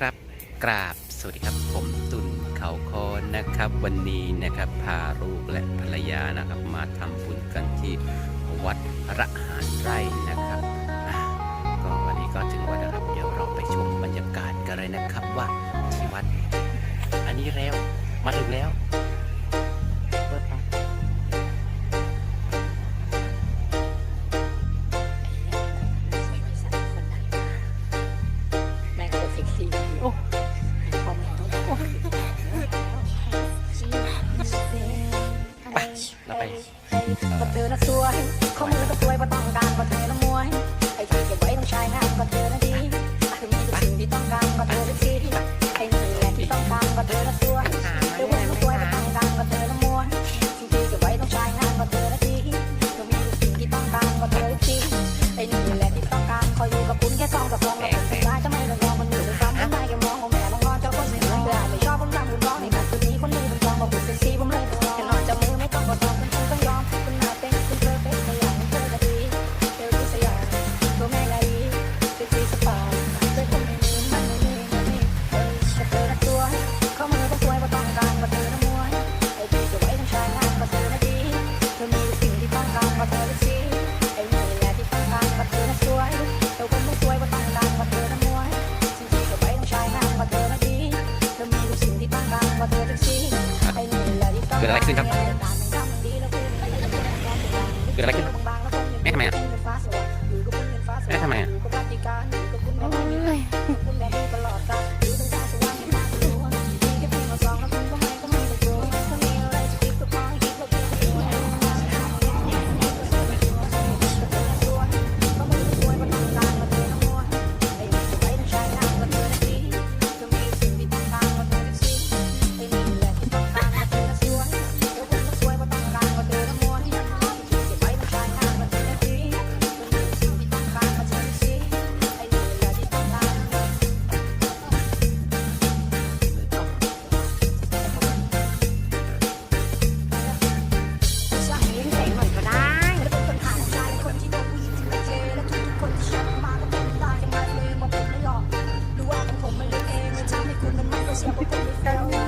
ครับ กราบสวัสดีครับ ผมตุนเขาคอนะครับ วันนี้นะครับพาลูกและภรรยานะครับ มาทำบุญกันที่วัดระหารไร่นะครับก็วันนี้ก็ถึงวัดนะครับ เดี๋ยวเราไปชมบรรยากาศกันเลยนะครับว่าที่วัด อันนี้แล้วมาถึงแล้ว ไปก็เธอน่ะสวยข้อมือก็สวยพอต้องการก็เธอน่ะมวยไอ้ที่เก็บไว้ต้องใช้งานก็เธอน่ะดี เกิดอะไรขึ้นครับ เกิดอะไรขึ้น Gracias.